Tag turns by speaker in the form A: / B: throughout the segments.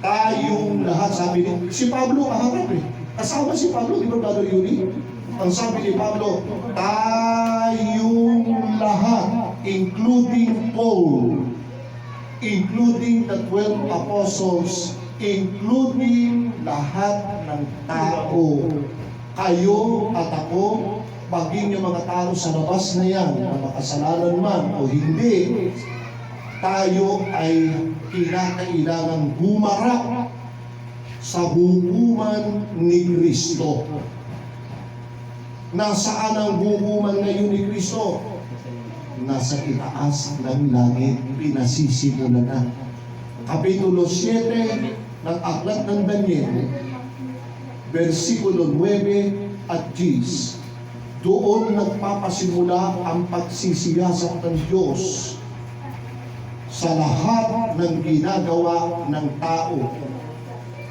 A: tayong lahat, sabi ni, si Pablo kaharap eh. Kasama si Pablo, di ba, Brother Yuri? Ang sabi ni Pablo, tayong lahat, including Paul, including the 12 apostles, including lahat ng tao. Kayo at ako, maging yung mga tao sa labas na yan, na makasalanan man o hindi, tayo ay kinakailangan humarap sa hukuman ni Kristo. Nasaan ang hukuman ngayon ni Kristo? Nasa itaas ng langit, pinasisimulan na. Kapitulo 7 ng Aklat ng Daniel, versikulo 9 at 10. Doon nagpapasimula ang pagsisiyasat ng Diyos sa lahat ng ginagawa ng tao.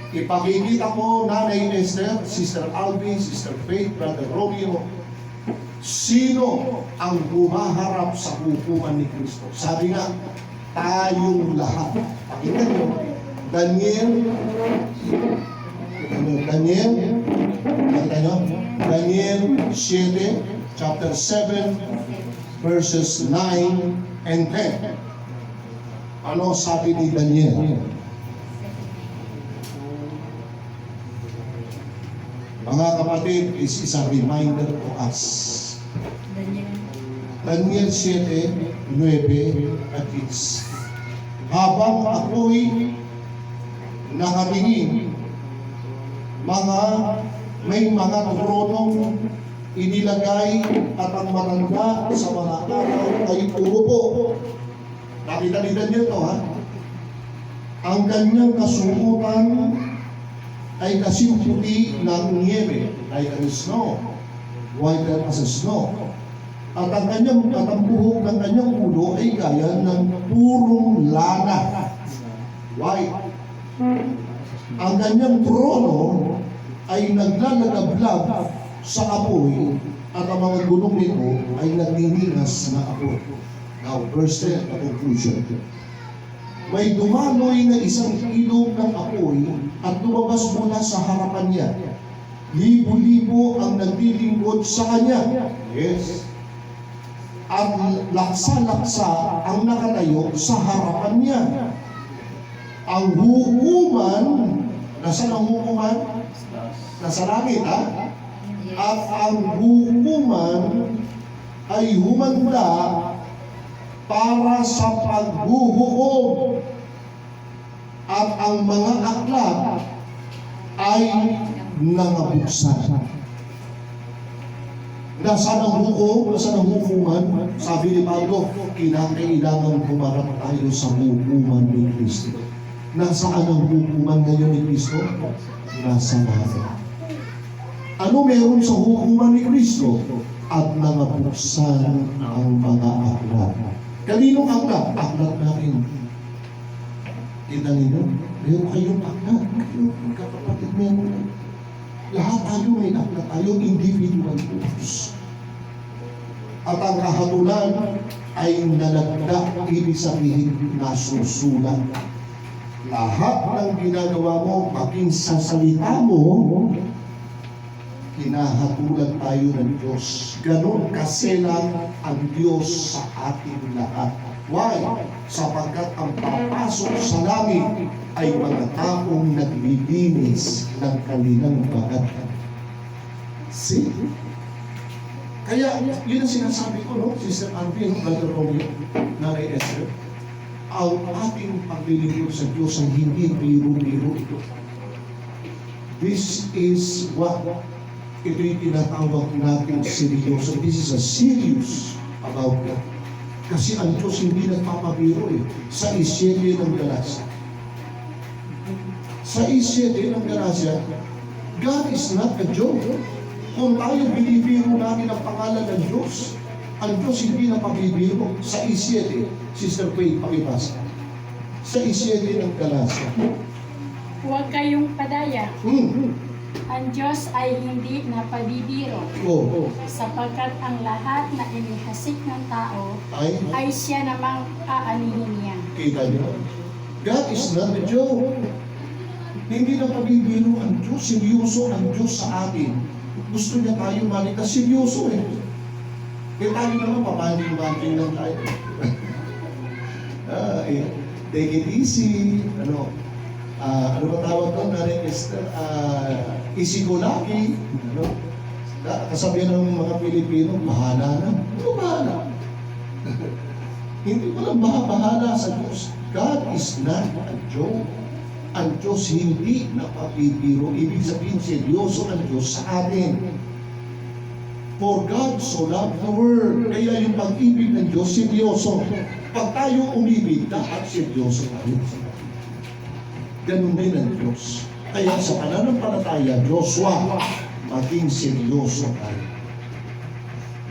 A: Ipakikita ko, Nanay Esther, Sister Alvin, Sister Faith, Brother Romeo, sino ang humaharap sa hukuman ni Kristo. Sabi nga, tayong lahat. Pakinggan mo, Daniel, ano, Daniel, nakita nyo? Daniel 7, chapter 7, verses 9 and 10. Ano sabi ni Daniel? Mga kapatid, this is a reminder to us. Daniel 7, 9 at 10. Habang ako'y nakatingin, mga may mga tronong inilagay at ang matanda sa mga araw ay umupo. Nakita ni Daniel to ha? Ang kanyang kasukutan ay kasing puti ng niebe, like a snow, whiter as snow. At ang kanyang at ang buhok ng kanyang ulo ay gaya ng purong lana. White. Ang kanyang trono ay naglalagablab sa apoy at ang mga gulong nito ay nagniningas na apoy. Now, verse 10, the conclusion. May dumaloy na isang ilog ng apoy at lumabas mula sa harapan niya. Libo-libo ang naglilingkod sa kanya. Yes. At laksa-laksa ang nakatayo sa harapan niya. Ang hukuman, nasa ang hukuman? Nasa langit, ha? At ang hukuman ay humanda sa paghuhukom at ang mga aklat ay nangabuksan. Nasaan ang hukom? Nasaan ang hukuman? Sabi ni Pablo, kinakailangan humarap tayo sa hukuman ni Kristo. Nasaan ang hukuman ngayon ni Kristo? Nasa langit. Ano meron sa hukuman ni Kristo? At nangabuksan ang mga aklat. Kaninong aklat? Aklat natin. Kita ninyo? Meron kayong aklat. Kayo, kapatid, meron. Lahat tayo may aklat tayo, individual books. At ang kahatulan ay nalagda, ibig sabihin nasusulat. Lahat ng ginagawa mo, maging sa salita mo, hinahatulan tayo ng Diyos. Ganon kaselang ang Diyos sa ating lahat. Why? Sapagkat ang papasok sa langit ay mga taong naglilinis ng kanilang bagat. See? Kaya, yun ang sinasabi ko, no? Sister Alvin, Brother Romeo, Nanay Esther, ang ating paglilingkod sa Diyos ang hindi biro-biro ito. This is what ito'y tinatawag natin seryoso. This is a serious about that. Kasi ang Diyos hindi nagpapabiro eh. Sa isyete ng Galasya. Sa isyete ng Galasya, God is not a joke. Kung tayo binibiro natin ang pangalan ng Diyos, ang Diyos hindi na pabibiro. Sa isyete, Sister Faith, pakibasa. Sa isyete ng Galasya.
B: Huwag kayong padaya.
A: Hmm.
B: Ang Diyos ay hindi napabibiro
A: Oh, oh.
B: sapagkat ang lahat na inihasik ng tao
A: Ay,
B: ay siya namang aanihin niya.
A: kita niyo. God is not a joke. Hindi na pabibiro ang Diyos. Seryoso ang Diyos sa atin. Gusto niya tayo maligtas. Seryoso eh. Eh tayo naman, papaling-paling lang tayo. ah, eh, take it easy. Ano, ah, ano ba tawag doon? Narin, uh, go lucky. Ano? Kasabihan ng mga Pilipino, bahala na. Ano bahala? Hindi walang bahala sa Diyos. God is not a joke. Ang Diyos hindi napapibiro. Ibig sabihin, seryoso ang Diyos sa atin. For God so loved the world. Kaya yung pag-ibig ng Diyos, seryoso. Pag tayo umibig, dapat seryoso tayo. Ganun din ang Diyos. Kaya sa pananampalataya, Joshua, maging seryoso tayo.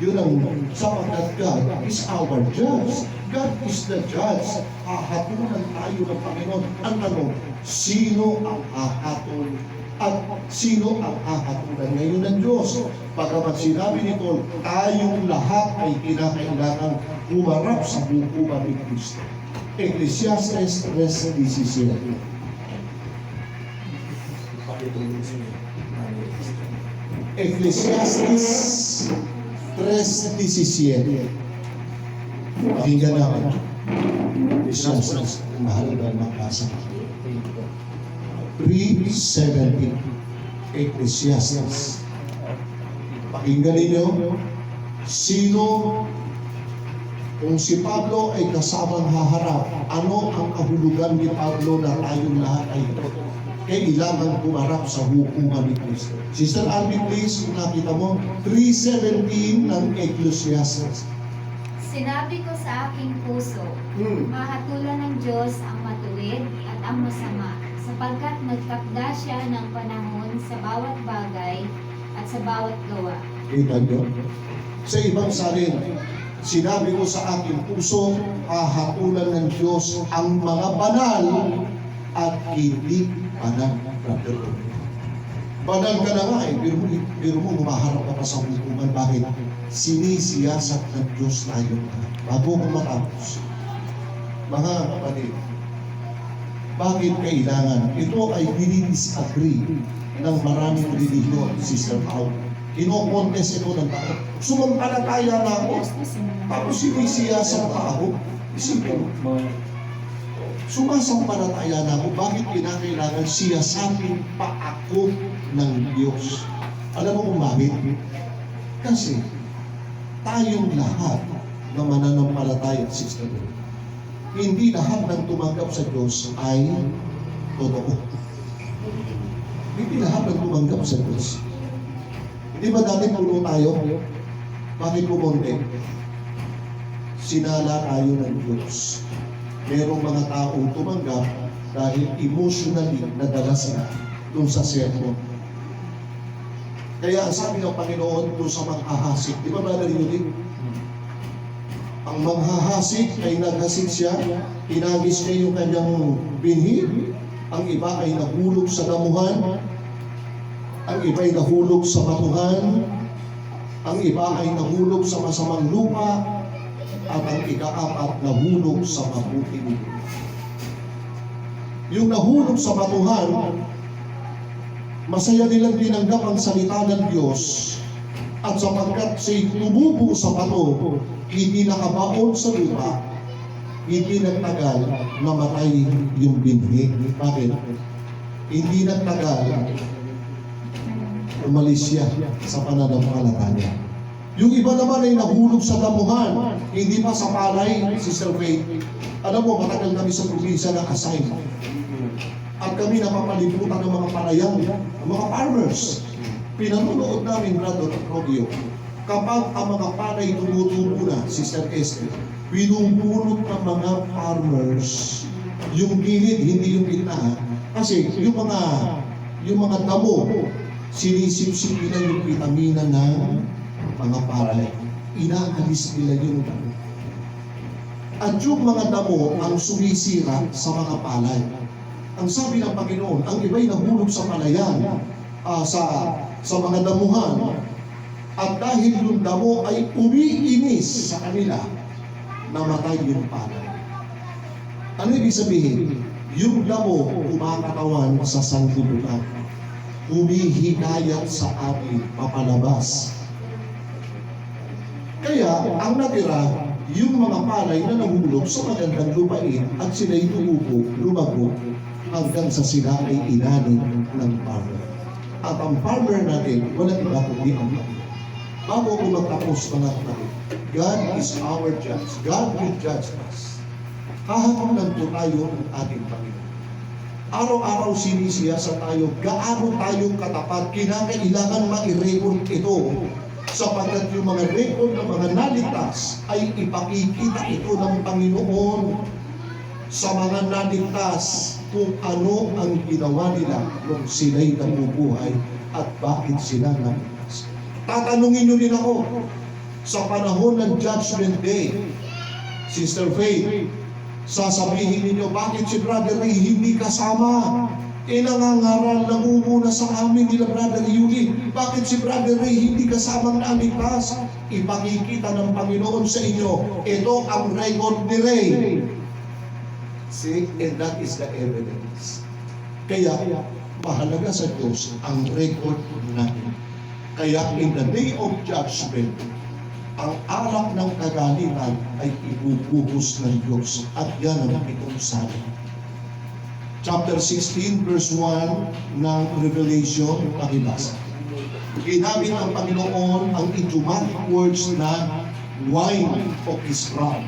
A: Yun ang sapagkat God is our judge. God is the judge. Hahatulan tayo ng Panginoon. Ang tanong, sino ang hahatol? At sino ang hahatulan ngayon ng Diyos? Pagkamat sinabi nito, tayong lahat ay kinakailangan humarap sa hukuman ni Kristo. Ecclesiastes 3.17 Ecclesiastes 3.17 Pakinggan namin. Ecclesiastes, mahalagang makasa. 3.17 Ecclesiastes. Pakinggan ninyo, sino kung si Pablo ay kasamang haharap, ano ang kahulugan ni Pablo na tayong lahat ay kailangan pumarap sa hukuman ni Kristo. Sister Alvin, please, kung nakita mo, 3.17 ng Ecclesiastes.
C: Sinabi ko sa aking puso,
A: Hmm.
C: mahatulan ng Diyos ang matuwid at ang masama, sapagkat nagtakda siya ng panahon sa bawat bagay at sa bawat gawa.
A: Kita nyo? Sa ibang salin, sinabi ko sa aking puso, hahatulan ng Diyos ang mga banal at hindi banal. Brother. Banal ka na nga eh, pero, pero mo humaharap ka pa sa hukuman. Bakit? Sinisiyasat ng Diyos tayo bago ko matapos. Mga kapatid, bakit kailangan? Ito ay dinidisagree ng maraming relihiyon, Sister Paul. Kinokontes ito ng tao. Sumampalataya na ako. Tapos sinisiyasat pa ako. Isipin mo, sumasampalataya na ako. Bakit kinakailangan siyasatin pa ako ng Diyos? Alam mo kung bakit? Kasi tayong lahat na mananampalataya, Sister Bel, hindi lahat ng tumanggap sa Diyos ay totoo. Hindi lahat ng tumanggap sa Diyos. Hindi ba dati puno tayo? Bakit pumunti? Sinala tayo ng Diyos. Merong mga taong tumanggap dahil emotionally nadala sila dun sa sermon. Kaya sabi ng Panginoon doon sa manghahasik, di ba ba narinig? Ang manghahasik ay naghasik siya, tinagis niya yung kanyang binhi, ang iba ay nahulog sa damuhan, ang iba ay nahulog sa batuhan, ang iba ay nahulog sa masamang lupa, at ang ikaapat nahulog sa mabuting. Yung nahulog sa batuhan, masaya nilang tinanggap ang salita ng Diyos at sapagkat siya'y tumubo sa bato, hindi nakabaon sa lupa, hindi nagtagal namatay yung binhi. Bakit? Hindi nagtagal umalis siya sa pananampalataya. Yung iba naman ay nahulog sa damuhan, hindi pa sa palay, Sister Faith. Alam mo, matagal kami sa probinsya na assign. At kami napapalibutan ng mga palayan, ng mga farmers. Pinanunood namin, Brother Rodeo, kapag ang mga palay tumutubo na, Sister Esther, pinupulot ng mga farmers yung gilid, hindi yung gitna. Kasi yung mga yung mga damo, sinisipsip nila yung vitamina ng mga palay. Inaalis nila yung damo. At yung mga damo ang sumisira sa mga palay. Ang sabi ng Panginoon, ang iba'y nahulog sa palayan, ah, sa, sa mga damuhan. At dahil yung damo ay umiinis sa kanila, namatay yung palay. Ano ibig sabihin? yung damo kumakatawan sa sanglibutan. Humihikayat sa atin papalabas. Kaya ang natira, yung mga palay na nahulog sa magandang lupain at sila'y tumubo, lumago, hanggang sa sila ay inanin ng farmer. At ang farmer natin, walang iba kundi ang. Bago ko magtapos mga kapatid, God is our judge. God will judge us. Hahakunan po tayo ng ating Panginoon. Araw-araw sinisiya sa tayo, gaano tayong katapat, kinakailangan ma-record ito sapagkat yung mga record ng mga naligtas ay ipakikita ito ng Panginoon sa mga naligtas kung ano ang ginawa nila nung sila'y nabubuhay at bakit sila naligtas. Tatanungin nyo din ako, sa panahon ng Judgment Day, Sister Faith, sasabihin ninyo, bakit si Brother Ray hindi kasama? E nangangaral namumuna sa amin nila Brother Yuli. Bakit si Brother Ray hindi kasamang naligtas? Ipakikita ng Panginoon sa inyo, ito ang record ni Ray. See, and that is the evidence. Kaya, mahalaga sa Diyos ang record natin. Kaya in the day of judgment, ang alak ng kagalitan ay ibubuhos ng Diyos at yan ang itong sabi. Chapter 16, verse 1 ng Revelation, pakibasa. Ginamit ng Panginoon ang idiomatic words na wine of His wrath